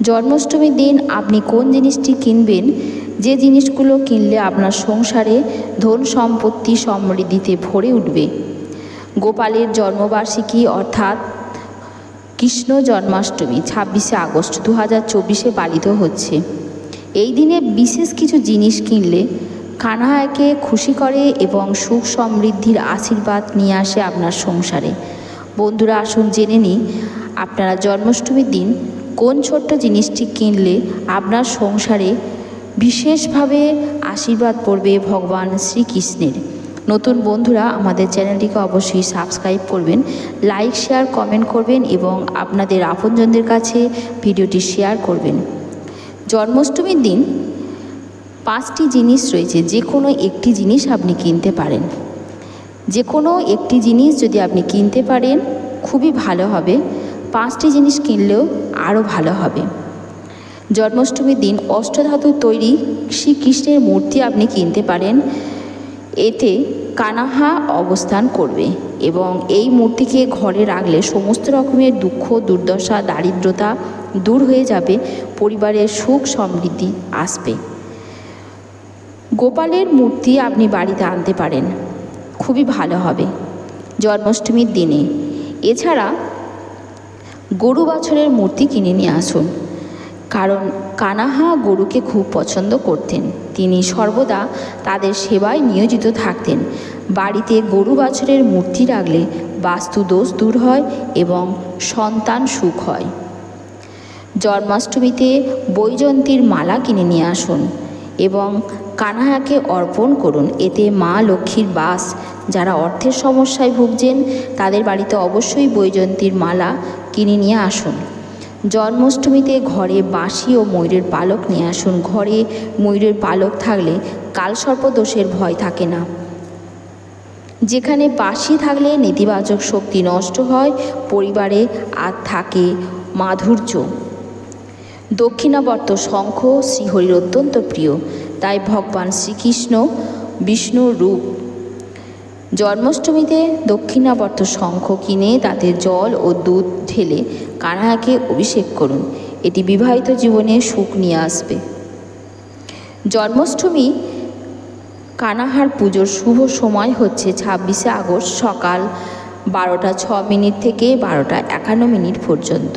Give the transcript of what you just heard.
জন্মাষ্টমীর দিন আপনি কোন জিনিসটি কিনবেন? যে জিনিসগুলো কিনলে আপনার সংসারে ধন সম্পত্তি সমৃদ্ধিতে ভরে উঠবে। গোপালের জন্মবার্ষিকী অর্থাৎ কৃষ্ণ জন্মাষ্টমী ছাব্বিশে আগস্ট দু হাজার চব্বিশে পালিত হচ্ছে। এই দিনে বিশেষ কিছু জিনিস কিনলে কানহাকে খুশি করে এবং সুখ সমৃদ্ধির আশীর্বাদ নিয়ে আসে আপনার সংসারে। বন্ধুরা, আসুন জেনে নিই, আপনারা জন্মাষ্টমীর দিন কোন ছোট্ট জিনিসটি কিনলে আপনার সংসারে বিশেষভাবে আশীর্বাদ পড়বে ভগবান শ্রীকৃষ্ণের? নতুন বন্ধুরা, আমাদের চ্যানেলটিকে অবশ্যই সাবস্ক্রাইব করবেন, লাইক, শেয়ার, কমেন্ট করবেন এবং আপনাদের আপনজনদের কাছে ভিডিওটি শেয়ার করবেন। জন্মাষ্টমীর দিন পাঁচটি জিনিস রয়েছে, যে কোনো একটি জিনিস আপনি কিনতে পারেন। যে কোনো একটি জিনিস যদি আপনি কিনতে পারেন, খুবই ভালো হবে। পাঁচটি জিনিস কিনলেও আরও ভালো হবে। জন্মাষ্টমীর দিন অষ্টধাতুর তৈরি শ্রীকৃষ্ণের মূর্তি আপনি কিনতে পারেন। এতে কানাহা অবস্থান করবে এবং এই মূর্তিকে ঘরে রাখলে সমস্ত রকমের দুঃখ, দুর্দশা, দারিদ্রতা দূর হয়ে যাবে, পরিবারের সুখ সমৃদ্ধি আসবে। গোপালের মূর্তি আপনি বাড়িতে আনতে পারেন, খুবই ভালো হবে জন্মাষ্টমীর দিনে। এছাড়া গরু বাছরের মূর্তি কিনে নিয়ে আসুন। কারণ কানাহা গরুকে খুব পছন্দ করতেন। তিনি সর্বদা তাদের সেবায় নিয়োজিত থাকতেন। বাড়িতে গরু বাছরের মূর্তি রাখলে বাস্তু দোষ দূর হয় এবং সন্তান সুখ হয়। জন্মাষ্টমীতে বৈজন্তীর মালা কিনে নিয়ে আসুন এবং কানাহাকে অর্পণ করুন। এতে মা লক্ষ্মীর বাস। যারা অর্থের সমস্যায় ভুগছেন, তাদের বাড়িতে অবশ্যই বৈজন্তীর মালা কিনে নিয়ে আসুন। জন্মাষ্টমীতে ঘরে বাঁশি ও ময়ূরের পালক নিয়ে আসুন। ঘরে ময়ূরের পালক থাকলে কালসর্প দোষের ভয় থাকে না। যেখানে বাঁশি থাকলে নেতিবাচক শক্তি নষ্ট হয়, পরিবারে আর থাকে মাধুর্য। দক্ষিণাবর্ত শঙ্খ শ্রীহরির অত্যন্ত প্রিয়। তাই ভগবান শ্রীকৃষ্ণ বিষ্ণুর রূপ জন্মাষ্টমীতে দক্ষিণাবর্ত শঙ্খ কিনে তাতে জল ও দুধ ঢেলে কানাহাকে অভিষেক করুন। এটি বিবাহিত জীবনে সুখ নিয়ে আসবে। জন্মাষ্টমী কানাহার পুজোর শুভ সময় হচ্ছে ছাব্বিশে আগস্ট সকাল বারোটা ছ মিনিট থেকে বারোটা একান্ন মিনিট পর্যন্ত।